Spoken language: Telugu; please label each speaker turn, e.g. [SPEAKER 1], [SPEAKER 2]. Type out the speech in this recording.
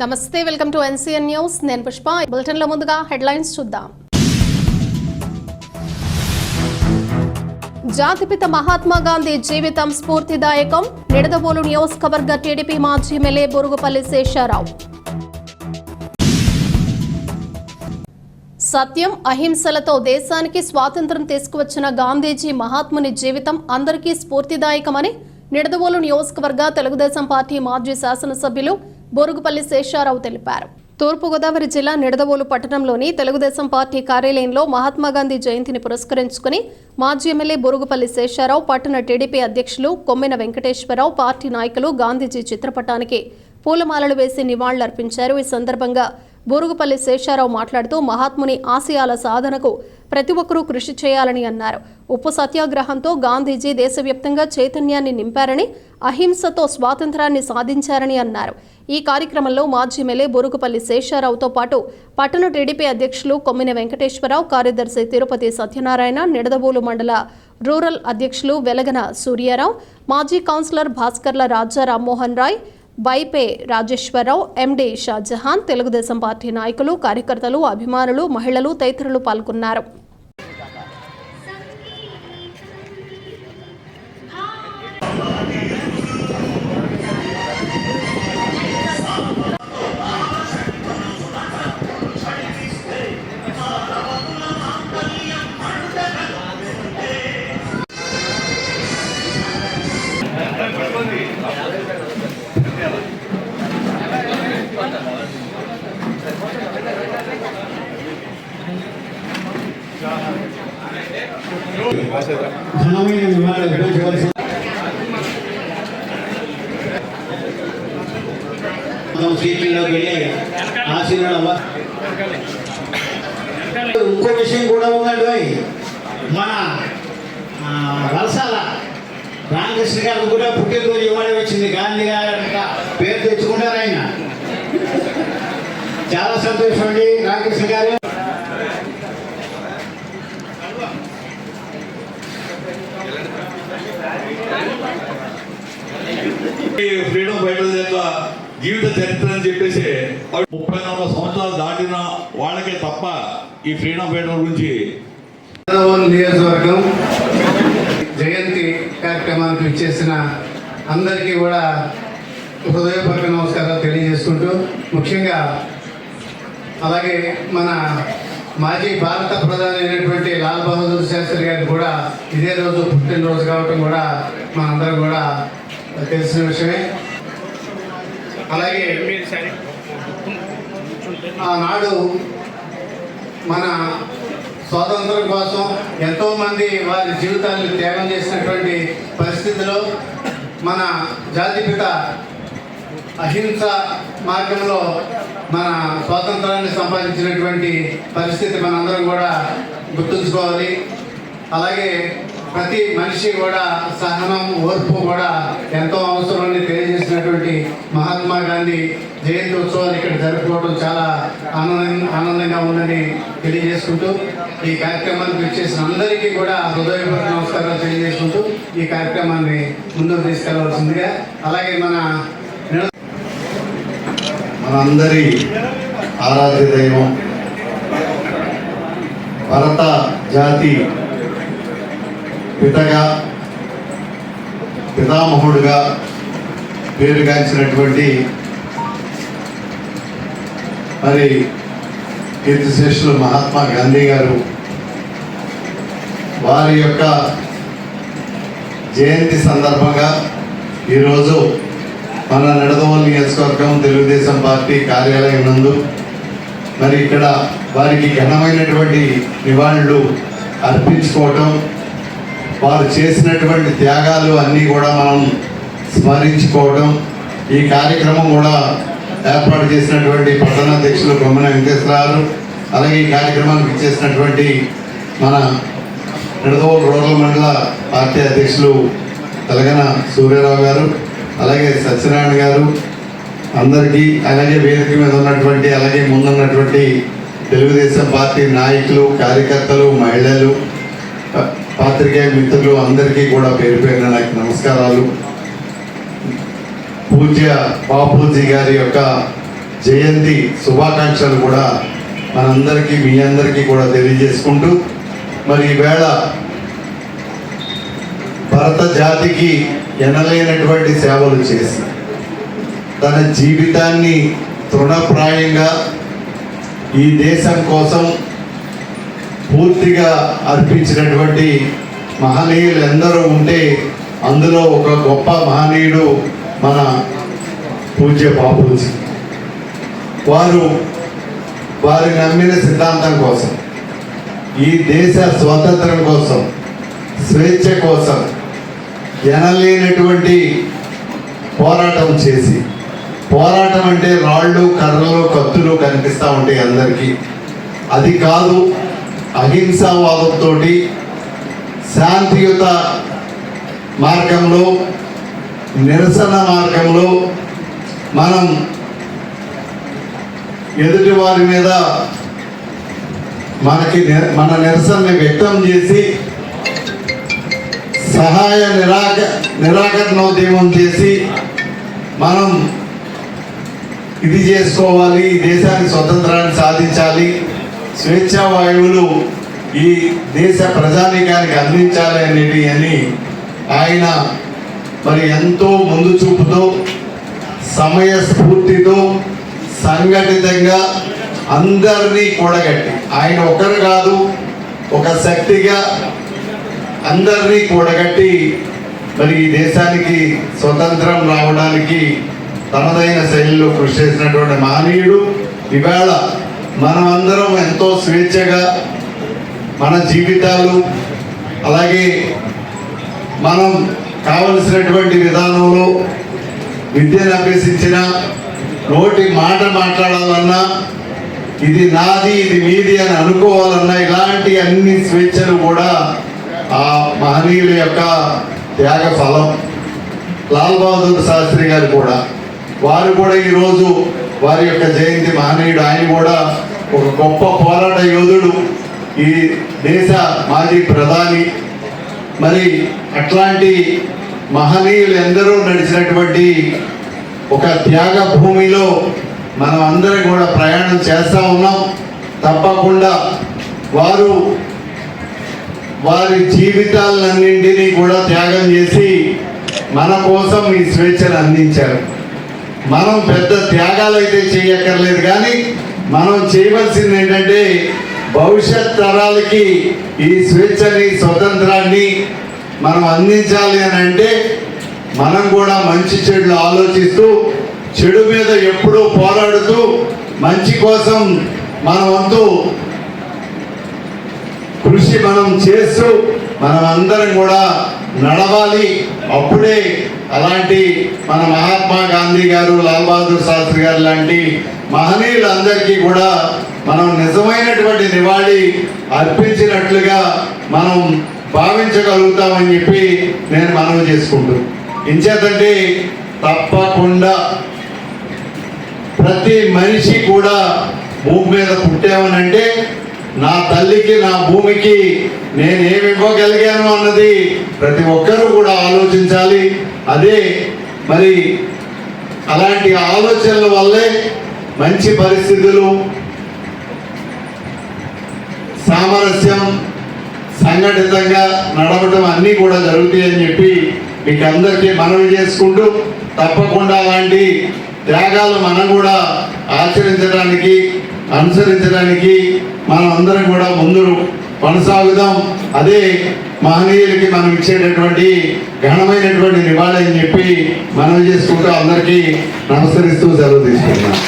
[SPEAKER 1] నమస్తే వెల్కమ్ టు ఎన్సీఎన్ న్యూస్. నేను పుష్ప. బులెటిన్లో ముందుగా హెడ్లైన్స్ చూద్దాం. జాతిపిత మహాత్మా గాంధీ జీవితం స్ఫూర్తిదాయకం. నిడదవోలు నియోజకవర్గ టీడీపీ మాజీ ఎమ్మెల్యే బొరుగుపల్లి శేషారావు. సత్యం అహింసలతో దేశానికి స్వాతంత్రం తీసుకువచ్చిన గాంధీజీ మహాత్ముని జీవితం అందరికీ స్ఫూర్తిదాయకమని నిడదవోలు నియోజకవర్గ తెలుగుదేశం పార్టీ మాజీ శాసనసభ్యులు బొరుగుపల్లి శేషారావు తెలిపారు. తూర్పుగోదావరి జిల్లా నిడదవోలు పట్టణంలోని తెలుగుదేశం పార్టీ కార్యాలయంలో మహాత్మాగాంధీ జయంతిని పురస్కరించుకుని మాజీ ఎమ్మెల్యే బొరుగుపల్లి శేషారావు పట్టణ టీడీపీ అధ్యక్షులు కొమ్మిన వెంకటేశ్వరరావు పార్టీ నాయకులు గాంధీజీ చిత్రపటానికి పూలమాలలు వేసి నివాళులర్పించారు. ఈ సందర్భంగా బూరుగుపల్లి శేషారావు మాట్లాడుతూ మహాత్ముని ఆశయాల సాధనకు ప్రతి ఒక్కరూ కృషి చేయాలని అన్నారు. ఉప్పు సత్యాగ్రహంతో గాంధీజీ దేశవ్యాప్తంగా చైతన్యాన్ని నింపారని అహింసతో స్వాతంత్రాన్ని సాధించారని అన్నారు. ఈ కార్యక్రమంలో మాజీ ఎమ్మెల్యే బూరుగుపల్లి శేషారావుతో పాటు పట్టణ టీడీపీ అధ్యక్షులు కొమ్మిన వెంకటేశ్వరరావు కార్యదర్శి తిరుపతి సత్యనారాయణ నిడదవోలు మండల రూరల్ అధ్యక్షులు వెలగన సూర్యారావు మాజీ councillor Bhaskarla Raja Rammohan Rai Baipe Rajeswararao MD Shahjahan Telugudesam party నాయకులు కార్యకర్తలు అభిమానులు మహిళలు తదితరులు పాల్గొన్నారు.
[SPEAKER 2] ఘనమైన నివాళులు అర్పించవలసి మనం సీట్లలోకి వెళ్ళి ఆశీర్వాదం ఇంకో విషయం కూడా ఉందండి మన ఆ, వలసాల రామకృష్ణ గారు కూడా పుట్టినరోజు ఇవ్వడం వచ్చింది. గాంధీ గారు పేరు తెచ్చుకుంటారు ఆయన. చాలా సంతోషం అండి రామకృష్ణ గారు.
[SPEAKER 3] ఫ్రీడమ్ ఫైటర్స్ యొక్క జీవిత చరిత్ర అని చెప్పేసి ముప్పై నాలుగు సంవత్సరాలు దాటిన వాళ్ళకే తప్ప ఈ ఫ్రీడమ్ ఫైటర్ గురించి
[SPEAKER 4] నియోజకవర్గం జయంతి కార్యక్రమానికి ఇచ్చేసిన అందరికీ కూడా హృదయపూర్వక నమస్కారాలు తెలియజేసుకుంటూ ముఖ్యంగా అలాగే మన మాజీ భారత ప్రధాని అయినటువంటి లాల్ బహదూర్ శాస్త్రి గారికి కూడా ఇదే రోజు పుట్టినరోజు కావటం కూడా మనందరం కూడా తెలిసిన విషయమే. అలాగే ఆనాడు మన స్వాతంత్రం కోసం ఎంతోమంది వారి జీవితాలను త్యాగం చేసినటువంటి పరిస్థితిలో మన జాతిపిత అహింస మార్గంలో మన స్వాతంత్రాన్ని సంపాదించినటువంటి పరిస్థితి మనందరం కూడా గుర్తుంచుకోవాలి. అలాగే ప్రతి మనిషి కూడా సహనం ఓర్పు కూడా ఎంతో అవసరమని తెలియజేసినటువంటి మహాత్మా గాంధీ జయంతి ఉత్సవాలు ఇక్కడ జరుపుకోవడం చాలా ఆనందం ఆనందంగా ఉందని తెలియజేసుకుంటూ ఈ కార్యక్రమానికి వచ్చేసిన అందరికీ కూడా హృదయపూర్వక నమస్కారాలు తెలియజేసుకుంటూ ఈ కార్యక్రమాన్ని ముందుకు తీసుకెళ్ళవలసిందిగా అలాగే మన
[SPEAKER 5] మనందరి ఆరాధ్య దైవం భరత జాతి పితగా పితామహుడుగా పేరుగాంచినటువంటి మరి కీర్తిశేషులు మహాత్మా గాంధీ గారు వారి యొక్క జయంతి సందర్భంగా ఈరోజు మన నిడదవోలు నియోజకవర్గం తెలుగుదేశం పార్టీ కార్యాలయం నందు మరి ఇక్కడ వారికి ఘనమైనటువంటి నివాళులు అర్పించుకోవటం వారు చేసినటువంటి త్యాగాలు అన్నీ కూడా మనం స్మరించుకోవడం ఈ కార్యక్రమం కూడా ఏర్పాటు చేసినటువంటి పట్టణ అధ్యక్షులు బొమ్మన వెంకటేశ్వరరావు అలాగే ఈ కార్యక్రమానికి ఇచ్చేసినటువంటి మన నిడదవోలు రూరల్ మండల పార్టీ అధ్యక్షులు తెలంగాణ సూర్యారావు గారు అలాగే సత్యనారాయణ గారు అందరికీ అలాగే వేదిక మీద ఉన్నటువంటి అలాగే ముందున్నటువంటి తెలుగుదేశం పార్టీ నాయకులు కార్యకర్తలు మహిళలు పాత్రికేయ మిత్రులు అందరికీ కూడా పేరు పేరున నాకు నమస్కారాలు. పూజ్య బాపూజీ గారి యొక్క జయంతి శుభాకాంక్షలు కూడా మనందరికీ మీ అందరికీ కూడా తెలియజేసుకుంటూ మరి ఈవేళ భరత జాతికి ఎనలేనటువంటి సేవలు చేసి తన జీవితాన్ని తృణప్రాయంగా ఈ దేశం కోసం పూర్తిగా అర్పించినటువంటి మహనీయులు ఎందరో ఉంటే అందులో ఒక గొప్ప మహనీయుడు మన పూజ్య బాపూజీ వారు వారి నమ్మిన సిద్ధాంతం కోసం ఈ దేశ స్వాతంత్రం కోసం స్వేచ్ఛ కోసం ఎనలేనటువంటి పోరాటం చేసి పోరాటం అంటే రాళ్ళు కర్రలు కత్తులు కనిపిస్తూ ఉంటాయి అందరికీ. అది కాదు అహింసావాదంతో శాంతియుత మార్గంలో నిరసన మార్గంలో మనం ఎదుటి వారి మీద మనకి మన నిరసనని వ్యక్తం చేసి సహాయ నిరాక నిరాకరణోద్యమం చేసి మనం ఇది చేసుకోవాలి ఈ దేశానికి స్వతంత్రాన్ని సాధించాలి స్వేచ్ఛావాయువులు ఈ దేశ ప్రజానీకానికి అందించాలి అనేది అని ఆయన మరి ఎంతో ముందు చూపుతో సమయ స్ఫూర్తితో సంఘటితంగా అందరినీ కూడగట్టి ఆయన ఒకరు కాదు ఒక శక్తిగా అందరినీ కూడగట్టి మరి ఈ దేశానికి స్వతంత్రం రావడానికి తనదైన శైలిలో కృషి చేసినటువంటి మహనీయుడు ఇవాళ మనం అందరం ఎంతో స్వేచ్ఛగా మన జీవితాలు అలాగే మనం కావలసినటువంటి విధానంలో విద్యను అభ్యసించిన నోటి మాట మాట్లాడాలన్నా ఇది నాది ఇది మీది అని అనుకోవాలన్నా ఇలాంటి అన్ని స్వేచ్ఛలు కూడా ఆ మహనీయుల యొక్క త్యాగ ఫలం లాల్ బహదూర్ శాస్త్రి గారు కూడా వారు కూడా ఈరోజు వారి యొక్క జయంతి మహనీయుడు ఆయన కూడా ఒక గొప్ప పోరాట యోధుడు. ఈ దేశ మాజీ ప్రధాని. మరి అట్లాంటి మహనీయులు ఎందరో నడిచినటువంటి ఒక త్యాగ భూమిలో మనం అందరం కూడా ప్రయాణం చేస్తూ ఉన్నాం. తప్పకుండా వారు వారి జీవితాలన్నింటినీ కూడా త్యాగం చేసి మన కోసం ఈ స్వేచ్ఛను అందించారు. మనం పెద్ద త్యాగాలు అయితే చేయక్కర్లేదు కానీ మనం చేయవలసింది ఏంటంటే భవిష్యత్ తరాలకి ఈ స్వేచ్ఛని స్వతంత్రాన్ని మనం అందించాలి అని అంటే మనం కూడా మంచి చెడులు ఆలోచిస్తూ చెడు మీద ఎప్పుడూ పోరాడుతూ మంచి కోసం మన వంతు కృషి మనం చేస్తూ మనం అందరం కూడా నడవాలి. అప్పుడే అలాంటి మన మహాత్మా గాంధీ గారు లాల్ బహదూర్ శాస్త్రి గారు లాంటి మహనీయులందరికీ కూడా మనం నిజమైనటువంటి నివాళి అర్పించినట్లుగా మనం భావించగలుగుతామని చెప్పి నేను మనవి చేసుకుంటూ. ఇంచేతంటే తప్పకుండా ప్రతి మనిషి కూడా భూమి మీద పుట్టామనంటే నా తల్లికి నా భూమికి నేను ఏమి ఇవ్వగలిగాను అన్నది ప్రతి ఒక్కరూ కూడా ఆలోచించాలి. అదే మరి అలాంటి ఆలోచనల వల్లే మంచి పరిస్థితులు సామరస్యం సంఘటితంగా నడవటం అన్నీ కూడా జరుగుతాయని చెప్పి మీకు అందరికీ మనవి చేసుకుంటూ తప్పకుండా అలాంటి త్యాగాలు మనం కూడా ఆచరించడానికి అనుసరించడానికి మనం అందరం కూడా ముందు కొనసాగుదాం. అదే మహనీయులకి మనం ఇచ్చేటటువంటి ఘనమైనటువంటి నివాళి అని చెప్పి మనం చేసుకుంటూ అందరికీ నమస్కరిస్తూ సెలవు తీసుకుంటున్నాం.